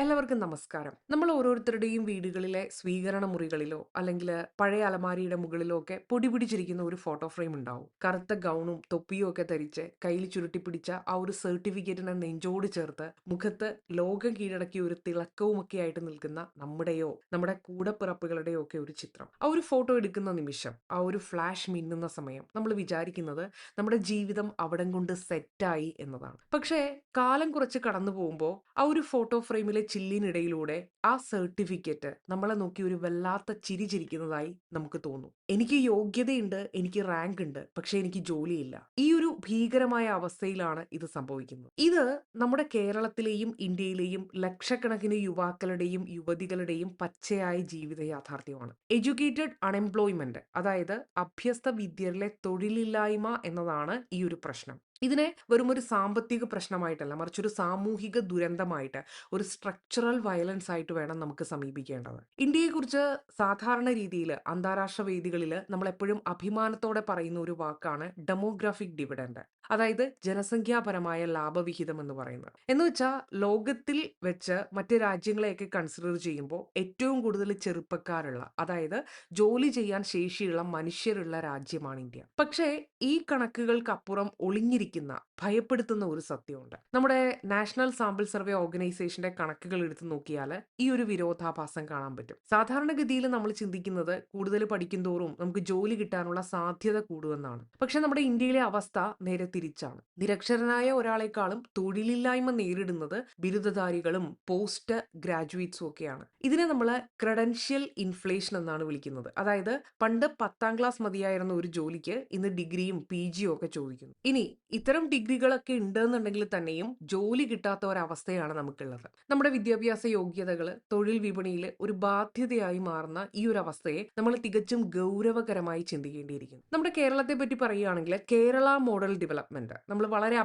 എല്ലാവർക്കും നമസ്കാരം. നമ്മൾ ഓരോരുത്തരുടെയും വീടുകളിലെ സ്വീകരണ മുറികളിലോ അല്ലെങ്കിൽ പഴയ അലമാരിയുടെ മുകളിലോ ഒക്കെ പൊടി പിടിച്ചിരിക്കുന്ന ഒരു ഫോട്ടോ ഫ്രെയിം ഉണ്ടാവും. കറുത്ത ഗൗണും തൊപ്പിയും ഒക്കെ ധരിച്ച് കയ്യിൽ ചുരുട്ടി പിടിച്ച ആ ഒരു സർട്ടിഫിക്കറ്റിനെ നെഞ്ചോട് ചേർത്ത് മുഖത്ത് ലോകം കീഴടക്കിയ ഒരു തിളക്കവുമൊക്കെ ആയിട്ട് നിൽക്കുന്ന നമ്മുടെയോ നമ്മുടെ കൂടപ്പിറപ്പുകളുടെയോ ഒക്കെ ഒരു ചിത്രം. ആ ഒരു ഫോട്ടോ എടുക്കുന്ന നിമിഷം ആ ഒരു ഫ്ലാഷ് മിന്നുന്ന സമയം നമ്മൾ വിചാരിക്കുന്നത് നമ്മുടെ ജീവിതം അവിടം കൊണ്ട് സെറ്റായി എന്നതാണ്. പക്ഷേ കാലം കുറച്ച് കടന്നു പോകുമ്പോൾ ആ ഒരു ഫോട്ടോ ഫ്രെയിമിലെ ചില്ലിനിടയിലൂടെ ആ സർട്ടിഫിക്കറ്റ് നമ്മളെ നോക്കി ഒരു വല്ലാത്ത ചിരി ചിരിക്കുന്നതായി നമുക്ക് തോന്നും. എനിക്ക് യോഗ്യതയുണ്ട് എനിക്ക് റാങ്ക് ഉണ്ട് പക്ഷെ എനിക്ക് ജോലിയില്ല. ഈ ഒരു ഭീകരമായ അവസ്ഥയിലാണ് ഇത് സംഭവിക്കുന്നത്. ഇത് നമ്മുടെ കേരളത്തിലെയും ഇന്ത്യയിലെയും ലക്ഷക്കണക്കിന് യുവാക്കളുടെയും യുവതികളുടെയും പച്ചയായ ജീവിത യാഥാർത്ഥ്യമാണ്. എഡ്യൂക്കേറ്റഡ് അൺഎംപ്ലോയ്മെന്റ് അതായത് അഭ്യസ്ത വിദ്യരിലെ തൊഴിലില്ലായ്മ എന്നതാണ് ഈ ഒരു പ്രശ്നം. ഇതിനെ വെറും ഒരു സാമ്പത്തിക പ്രശ്നമായിട്ടല്ല മറിച്ച് ഒരു സാമൂഹിക ദുരന്തമായിട്ട് ഒരു സ്ട്രക്ചറൽ വയലൻസ് ആയിട്ട് വേണം നമുക്ക് സമീപിക്കേണ്ടത്. ഇന്ത്യയെക്കുറിച്ച് സാധാരണ രീതിയിൽ അന്താരാഷ്ട്ര വേദികളിൽ നമ്മൾ എപ്പോഴും അഭിമാനത്തോടെ പറയുന്ന ഒരു വാക്കാണ് ഡെമോഗ്രാഫിക് ഡിവിഡൻഡ് അതായത് ജനസംഖ്യാപരമായ ലാഭവിഹിതം എന്ന് പറയുന്നത്. എന്ന് വെച്ചാൽ ലോകത്തിൽ വെച്ച് മറ്റ് രാജ്യങ്ങളെയൊക്കെ കൺസിഡർ ചെയ്യുമ്പോൾ ഏറ്റവും കൂടുതൽ ചെറുപ്പക്കാരുള്ള അതായത് ജോലി ചെയ്യാൻ ശേഷിയുള്ള മനുഷ്യരുള്ള രാജ്യമാണ് ഇന്ത്യ. പക്ഷേ ഈ കണക്കുകൾക്കപ്പുറം ഒളിഞ്ഞിരിക്കുന്ന ഭയപ്പെടുത്തുന്ന ഒരു സത്യമുണ്ട്. നമ്മുടെ നാഷണൽ സാമ്പിൾ സർവേ ഓർഗനൈസേഷന്റെ കണക്കുകൾ എടുത്തു നോക്കിയാൽ ഈ ഒരു വിരോധാഭാസം കാണാൻ പറ്റും. സാധാരണഗതിയിൽ നമ്മൾ ചിന്തിക്കുന്നത് കൂടുതൽ പഠിക്കും തോറും നമുക്ക് ജോലി കിട്ടാനുള്ള സാധ്യത കൂടുമെന്നാണ്. പക്ഷെ നമ്മുടെ ഇന്ത്യയിലെ അവസ്ഥ നേരെ തിരിച്ചാണ്. നിരക്ഷരനായ ഒരാളെക്കാളും തൊഴിലില്ലായ്മ നേരിടുന്നത് ബിരുദധാരികളും പോസ്റ്റ് ഗ്രാജുവേറ്റ്സും ഒക്കെയാണ്. ഇതിനെ നമ്മൾ ക്രെഡൻഷ്യൽ ഇൻഫ്ലേഷൻ എന്നാണ് വിളിക്കുന്നത്. അതായത് പണ്ട് പത്താം ക്ലാസ് മതിയായിരുന്ന ഒരു ജോലിക്ക് ഇന്ന് ഡിഗ്രിയും പി ജിയും ഒക്കെ ചോദിക്കുന്നു. ഇനി ഇത്തരം ഡിഗ്രികളൊക്കെ ഉണ്ടെന്നുണ്ടെങ്കിൽ തന്നെയും ജോലി കിട്ടാത്ത ഒരവസ്ഥയാണ് നമുക്കുള്ളത്. നമ്മുടെ വിദ്യാഭ്യാസ യോഗ്യതകൾ തൊഴിൽ വിപണിയിൽ ഒരു ബാധ്യതയായി മാറുന്ന ഈ ഒരു അവസ്ഥയെ നമ്മൾ തികച്ചും ഗൗരവകരമായി ചിന്തിക്കേണ്ടിയിരിക്കുന്നു. നമ്മുടെ കേരളത്തെ പറ്റി പറയുകയാണെങ്കിൽ കേരള മോഡൽ ഡെവലപ്മെന്റ് നമ്മൾ വളരെ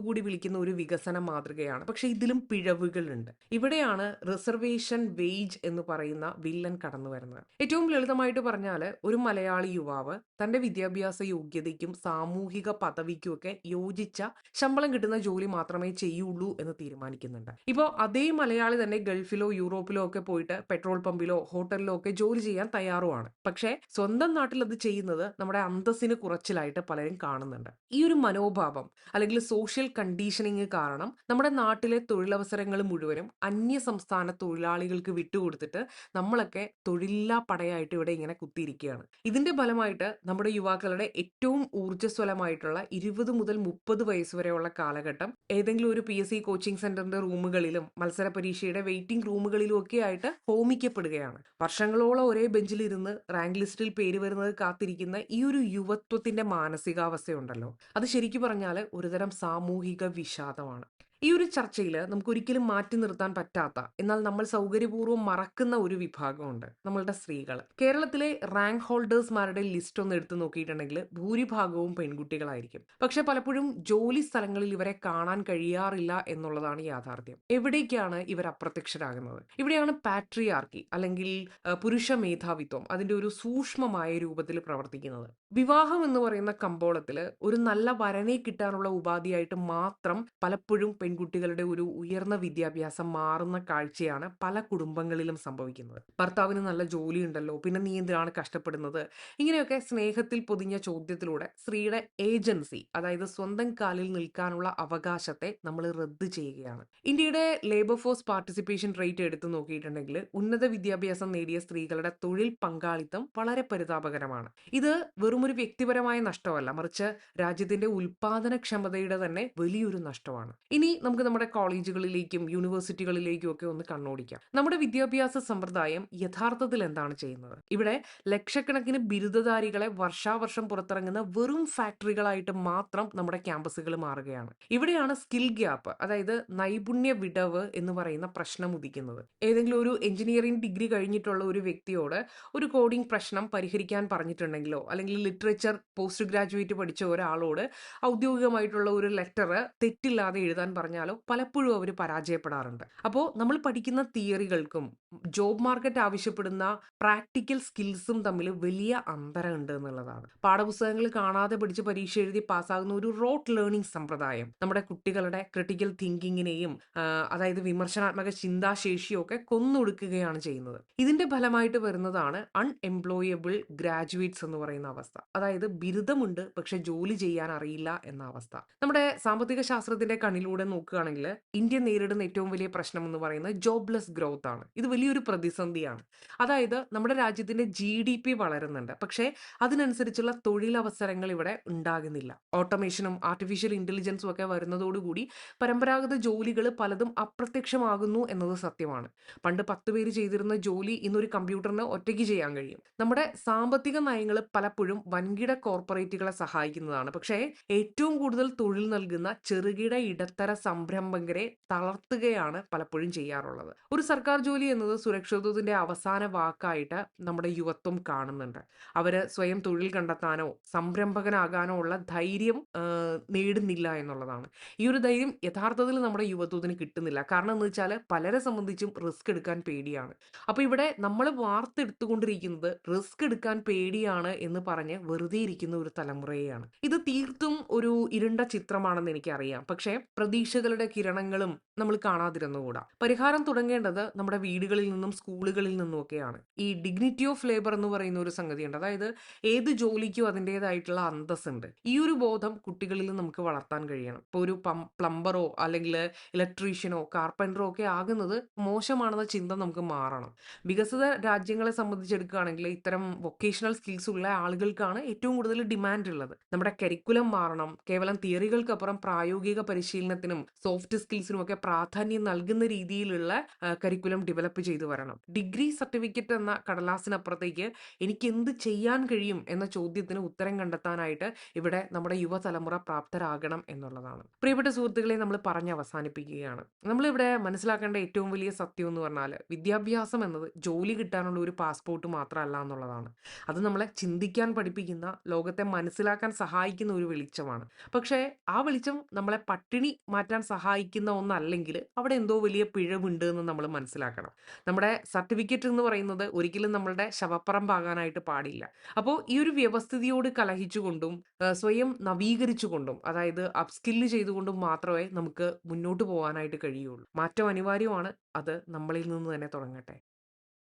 കൂടി വിളിക്കുന്ന ഒരു വികസന മാതൃകയാണ്. പക്ഷെ ഇതിലും പിഴവുകളുണ്ട്. ഇവിടെയാണ് റിസർവേഷൻ വേജ് എന്ന് പറയുന്ന വില്ലൻ കടന്നു വരുന്നത് ഏറ്റവും ലളിതമായിട്ട് പറഞ്ഞാൽ ഒരു മലയാളി യുവാവ് തന്റെ വിദ്യാഭ്യാസ യോഗ്യതയ്ക്കും സാമൂഹിക പദവിക്കും ഒക്കെ യോജിച്ച ശമ്പളം കിട്ടുന്ന ജോലി മാത്രമേ ചെയ്യുള്ളൂ എന്ന് തീരുമാനിക്കുന്നുണ്ട്. ഇപ്പോൾ അതേ മലയാളി തന്നെ ഗൾഫിലോ യൂറോപ്പിലോ ഒക്കെ പോയിട്ട് പെട്രോൾ പമ്പിലോ ഹോട്ടലിലോ ഒക്കെ ജോലി ചെയ്യാൻ തയ്യാറുമാണ്. പക്ഷേ സ്വന്തം നാട്ടിൽ അത് ചെയ്യുന്നത് നമ്മുടെ അന്തസ്സിന് കുറച്ചിലായിട്ട് പലരും കാണുന്നുണ്ട്. ഈ ഒരു മനോഭാവം അല്ലെങ്കിൽ സോഷ്യൽ കണ്ടീഷനിങ് കാരണം നമ്മുടെ നാട്ടിലെ തൊഴിലവസരങ്ങൾ മുഴുവനും അന്യ സംസ്ഥാന തൊഴിലാളികൾക്ക് വിട്ടുകൊടുത്തിട്ട് നമ്മളൊക്കെ തൊഴിലില്ലാ പടയായിട്ട് ഇവിടെ ഇങ്ങനെ കുത്തിയിരിക്കുകയാണ്. ഇതിന്റെ ഫലമായിട്ട് നമ്മുടെ യുവാക്കളുടെ ഏറ്റവും ഊർജസ്വലമായിട്ടുള്ള ഇരുപത് മുതൽ മുപ്പത് വയസ്സ് വരെയുള്ള കാലഘട്ടം ഏതെങ്കിലും ഒരു പി എസ് സി കോച്ചിങ് സെന്ററിന്റെ റൂമുകളിലും മത്സര പരീക്ഷയുടെ വെയിറ്റിംഗ് റൂമുകളിലും ഒക്കെ ആയിട്ട് ഹോമിക്കപ്പെടുകയാണ്. വർഷങ്ങളോളം ഒരേ ബെഞ്ചിലിരുന്ന് റാങ്ക് ലിസ്റ്റിൽ പേര് വരുന്നത് കാത്തിരിക്കുന്ന ഈ ഒരു യുവത്വത്തിന്റെ മാനസികാവസ്ഥയുണ്ടല്ലോ. അത് ശരിക്കു പറഞ്ഞാൽ ഒരുതരം സാമൂഹിക വിഷാദമാണ്. ഈ ഒരു ചർച്ചയിൽ നമുക്ക് ഒരിക്കലും മാറ്റി നിർത്താൻ പറ്റാത്ത എന്നാൽ നമ്മൾ സൗകര്യപൂർവം മറക്കുന്ന ഒരു വിഭാഗമുണ്ട് നമ്മളുടെ സ്ത്രീകൾ. കേരളത്തിലെ റാങ്ക് ഹോൾഡേഴ്സ്മാരുടെ ലിസ്റ്റ് ഒന്ന് എടുത്തു നോക്കിയിട്ടുണ്ടെങ്കിൽ ഭൂരിഭാഗവും പെൺകുട്ടികളായിരിക്കും. പക്ഷെ പലപ്പോഴും ജോലി സ്ഥലങ്ങളിൽ ഇവരെ കാണാൻ കഴിയാറില്ല എന്നുള്ളതാണ് യാഥാർത്ഥ്യം. എവിടേക്കാണ് ഇവർ അപ്രത്യക്ഷരാകുന്നത്? ഇവിടെയാണ് പാട്രിയാർക്കി അല്ലെങ്കിൽ പുരുഷ മേധാവിത്വം അതിന്റെ ഒരു സൂക്ഷ്മമായ രൂപത്തിൽ പ്രവർത്തിക്കുന്നത്. വിവാഹം എന്ന് പറയുന്ന കമ്പോളത്തിൽ ഒരു നല്ല വരനെ കിട്ടാനുള്ള ഉപാധിയായിട്ട് മാത്രം പലപ്പോഴും പെൺകുട്ടികളുടെ ഒരു ഉയർന്ന വിദ്യാഭ്യാസം മാറുന്ന കാഴ്ചയാണ് പല കുടുംബങ്ങളിലും സംഭവിക്കുന്നത്. ഭർത്താവിന് നല്ല ജോലി ഉണ്ടല്ലോ പിന്നെ നീ എന്തിനാണ് കഷ്ടപ്പെടുന്നത്? ഇങ്ങനെയൊക്കെ സ്നേഹത്തിൽ പൊതിഞ്ഞ ചോദ്യത്തിലൂടെ സ്ത്രീയുടെ ഏജൻസി അതായത് സ്വന്തം കാലിൽ നിൽക്കാനുള്ള അവകാശത്തെ നമ്മൾ റദ്ദ് ചെയ്യുകയാണ്. ഇന്ത്യയുടെ ലേബർ ഫോഴ്സ് പാർട്ടിസിപ്പേഷൻ റേറ്റ് എടുത്തു നോക്കിയിട്ടുണ്ടെങ്കിൽ ഉന്നത വിദ്യാഭ്യാസം നേടിയ സ്ത്രീകളുടെ തൊഴിൽ പങ്കാളിത്തം വളരെ പരിതാപകരമാണ്. ഇത് വെറുമൊരു വ്യക്തിപരമായ നഷ്ടമല്ല. മറിച്ച് രാജ്യത്തിന്റെ ഉൽപാദനക്ഷമതയുടെ തന്നെ വലിയൊരു നഷ്ടമാണ്. ഇനി നമുക്ക് നമ്മുടെ കോളേജുകളിലേക്കും യൂണിവേഴ്സിറ്റികളിലേക്കും ഒക്കെ ഒന്ന് കണ്ണോടിക്കാം. നമ്മുടെ വിദ്യാഭ്യാസ സമ്പ്രദായം യഥാർത്ഥത്തിൽ എന്താണ് ചെയ്യുന്നത്? ഇവിടെ ലക്ഷക്കണക്കിന് ബിരുദധാരികളെ വർഷാവർഷം പുറത്തിറങ്ങുന്ന വെറും ഫാക്ടറികളായിട്ട് മാത്രം നമ്മുടെ ക്യാമ്പസുകൾ മാറുകയാണ്. ഇവിടെയാണ് സ്കിൽ ഗ്യാപ്പ് അതായത് നൈപുണ്യ വിടവ് എന്ന് പറയുന്ന പ്രശ്നം ഉദിക്കുന്നത്. ഏതെങ്കിലും ഒരു എഞ്ചിനീയറിംഗ് ഡിഗ്രി കഴിഞ്ഞിട്ടുള്ള ഒരു വ്യക്തിയോട് ഒരു കോഡിംഗ് പ്രശ്നം പരിഹരിക്കാൻ പറഞ്ഞിട്ടുണ്ടെങ്കിലോ അല്ലെങ്കിൽ ലിറ്ററേച്ചർ പോസ്റ്റ് ഗ്രാജുവേറ്റ് പഠിച്ച ഒരാളോട് ഔദ്യോഗികമായിട്ടുള്ള ഒരു ലെറ്റർ തെറ്റില്ലാതെ എഴുതാൻ പറഞ്ഞാലോ പലപ്പോഴും അവർ പരാജയപ്പെടാറുണ്ട്. അപ്പോൾ നമ്മൾ പഠിക്കുന്ന തിയറികൾക്കും ജോബ് മാർക്കറ്റ് ആവശ്യപ്പെടുന്ന പ്രാക്ടിക്കൽ സ്കിൽസും തമ്മിൽ വലിയ അന്തരമുണ്ട് എന്നുള്ളതാണ്. പാഠപുസ്തകങ്ങൾ കാണാതെ പഠിച്ച് പരീക്ഷ എഴുതി പാസ്സാകുന്ന ഒരു റോട്ട് ലേണിംഗ് സമ്പ്രദായം. നമ്മുടെ കുട്ടികളുടെ ക്രിട്ടിക്കൽ തിങ്കിങ്ങിനെയും അതായത് വിമർശനാത്മക ചിന്താശേഷിയും ഒക്കെ കൊന്നൊടുക്കുകയാണ് ചെയ്യുന്നത്. ഇതിന്റെ ഫലമായിട്ട് വരുന്നതാണ് അൺഎംപ്ലോയബിൾ ഗ്രാജുവേറ്റ്സ് എന്ന് പറയുന്ന അവസ്ഥ. അതായത് ബിരുദമുണ്ട് പക്ഷെ ജോലി ചെയ്യാൻ അറിയില്ല എന്ന അവസ്ഥ. നമ്മുടെ സാമ്പത്തിക ശാസ്ത്രത്തിന്റെ കണ്ണിലൂടെ നോക്കുകയാണെങ്കിൽ ഇന്ത്യ നേരിടുന്ന ഏറ്റവും വലിയ പ്രശ്നം എന്ന് പറയുന്നത് ജോബ്ലെസ് ഗ്രോത്ത് ആണ്. ഇത് വലിയൊരു പ്രതിസന്ധിയാണ്. അതായത് നമ്മുടെ രാജ്യത്തിന്റെ ജി ഡി പി വളരുന്നുണ്ട് പക്ഷേ അതിനനുസരിച്ചുള്ള തൊഴിലവസരങ്ങൾ ഇവിടെ ഉണ്ടാകുന്നില്ല. ഓട്ടോമേഷനും ആർട്ടിഫിഷ്യൽ ഇന്റലിജൻസും ഒക്കെ വരുന്നതോടുകൂടി പരമ്പരാഗത ജോലികൾ പലതും അപ്രത്യക്ഷമാകുന്നു എന്നത് സത്യമാണ്. പണ്ട് പത്ത് പേര് ചെയ്തിരുന്ന ജോലി ഇന്നൊരു കമ്പ്യൂട്ടറിന് ഒറ്റയ്ക്ക് ചെയ്യാൻ കഴിയും. നമ്മുടെ സാമ്പത്തിക നയങ്ങൾ പലപ്പോഴും വൻകിട കോർപ്പറേറ്റുകളെ സഹായിക്കുന്നതാണ്. പക്ഷേ ഏറ്റവും കൂടുതൽ തൊഴിൽ നൽകുന്ന ചെറുകിട ഇടത്തര സംരംഭകരെ തളർത്തുകയാണ് പലപ്പോഴും ചെയ്യാറുള്ളത്. ഒരു സർക്കാർ ജോലി എന്നത് സുരക്ഷിതത്വത്തിന്റെ അവസാന വാക്കായിട്ട് നമ്മുടെ യുവത്വം കാണുന്നുണ്ട്. അവർ സ്വയം തൊഴിൽ കണ്ടെത്താനോ സംരംഭകനാകാനോ ഉള്ള ധൈര്യം നേടുന്നില്ല എന്നുള്ളതാണ്. ഈ ഒരു ധൈര്യം യഥാർത്ഥത്തിൽ നമ്മുടെ യുവത്വത്തിന് കിട്ടുന്നില്ല. കാരണം എന്ന് വെച്ചാൽ പലരെ സംബന്ധിച്ചും റിസ്ക് എടുക്കാൻ പേടിയാണ്. അപ്പൊ ഇവിടെ നമ്മൾ വാർത്തെടുത്തുകൊണ്ടിരിക്കുന്നത് റിസ്ക് എടുക്കാൻ പേടിയാണ് എന്ന് പറഞ്ഞ് വെറുതെ ഇരിക്കുന്ന ഒരു തലമുറയാണ് ഇത് തീർത്തും ഒരു ഇരുണ്ട ചിത്രമാണെന്ന് എനിക്കറിയാം. പക്ഷേ പ്രതീക്ഷകളുടെ കിരണങ്ങളും നമ്മൾ കാണാതിരുന്നുകൂടാ. പരിഹാരം തുടങ്ങേണ്ടത് നമ്മുടെ വീടുകളിൽ നിന്നും സ്കൂളുകളിൽ നിന്നും ഒക്കെയാണ് ഈ ഡിഗ്നിറ്റി ഓഫ് ലേബർ എന്ന് പറയുന്ന ഒരു സംഗതിയുണ്ട്. അതായത് ഏത് ജോലിക്കും അതിന്റെതായിട്ടുള്ള അന്തസ്സുണ്ട്. ഈ ഒരു ബോധം കുട്ടികളിൽ നമുക്ക് വളർത്താൻ കഴിയണം. ഇപ്പോൾ ഒരു പ്ലംബറോ അല്ലെങ്കിൽ ഇലക്ട്രീഷ്യനോ കാർപ്പന്ററോ ഒക്കെ ആകുന്നത് മോശമാണെന്ന ചിന്ത നമുക്ക് മാറണം. വികസിത രാജ്യങ്ങളെ സംബന്ധിച്ചെടുക്കുകയാണെങ്കിൽ ഇത്തരം വൊക്കേഷണൽ സ്കിൽസ് ഉള്ള ആളുകൾക്കാണ് ഏറ്റവും കൂടുതൽ ഡിമാൻഡ് ഉള്ളത്. നമ്മുടെ കരിക്കുലം മാറണം. കേവലം തിയറികൾക്കപ്പുറം പ്രായോഗിക പരിശീലനത്തിനും സോഫ്റ്റ് സ്കിൽസിനും ഒക്കെ പ്രാധാന്യം നൽകുന്ന രീതിയിലുള്ള കരിക്കുലം ഡെവലപ്പ് ചെയ്തു വരണം. ഡിഗ്രി സർട്ടിഫിക്കറ്റ് എന്ന കടലാസിനപ്പുറത്തേക്ക് എനിക്ക് എന്ത് ചെയ്യാൻ കഴിയും എന്ന ചോദ്യത്തിന് ഉത്തരം കണ്ടെത്താനായിട്ട് ഇവിടെ നമ്മുടെ യുവതലമുറ പ്രാപ്തരാകണം എന്നുള്ളതാണ്. പ്രിയപ്പെട്ട സുഹൃത്തുക്കളെ നമ്മൾ പറഞ്ഞ് അവസാനിപ്പിക്കുകയാണ്. നമ്മളിവിടെ മനസ്സിലാക്കേണ്ട ഏറ്റവും വലിയ സത്യം എന്ന് പറഞ്ഞാൽ വിദ്യാഭ്യാസം എന്നത് ജോലി കിട്ടാനുള്ള ഒരു പാസ്പോർട്ട് മാത്രമല്ല എന്നുള്ളതാണ്. അത് നമ്മളെ ചിന്തിക്കാൻ പഠിപ്പിക്കുന്ന ലോകത്തെ മനസ്സിലാക്കാൻ സഹായിക്കുന്ന ഒരു വെളിച്ചമാണ്. പക്ഷേ ആ വെളിച്ചം നമ്മളെ പട്ടിണി മാറ്റാൻ സഹായിക്കുന്ന ഒന്നല്ലെങ്കിൽ അവിടെ എന്തോ വലിയ പിഴവുണ്ട് എന്ന് നമ്മൾ മനസ്സിലാക്കണം. നമ്മുടെ സർട്ടിഫിക്കറ്റ് എന്ന് പറയുന്നത് ഒരിക്കലും നമ്മളുടെ ശവപ്പറമ്പാകാനായിട്ട് പാടില്ല. അപ്പോൾ ഈ ഒരു വ്യവസ്ഥിതിയോട് കലഹിച്ചുകൊണ്ടും സ്വയം നവീകരിച്ചുകൊണ്ടും അതായത് അപ്സ്കില്ല് ചെയ്തുകൊണ്ടും മാത്രമേ നമുക്ക് മുന്നോട്ട് പോകാനായിട്ട് കഴിയുള്ളൂ. മാറ്റം അനിവാര്യമാണ്. അത് നമ്മളിൽ നിന്ന് തന്നെ തുടങ്ങട്ടെ.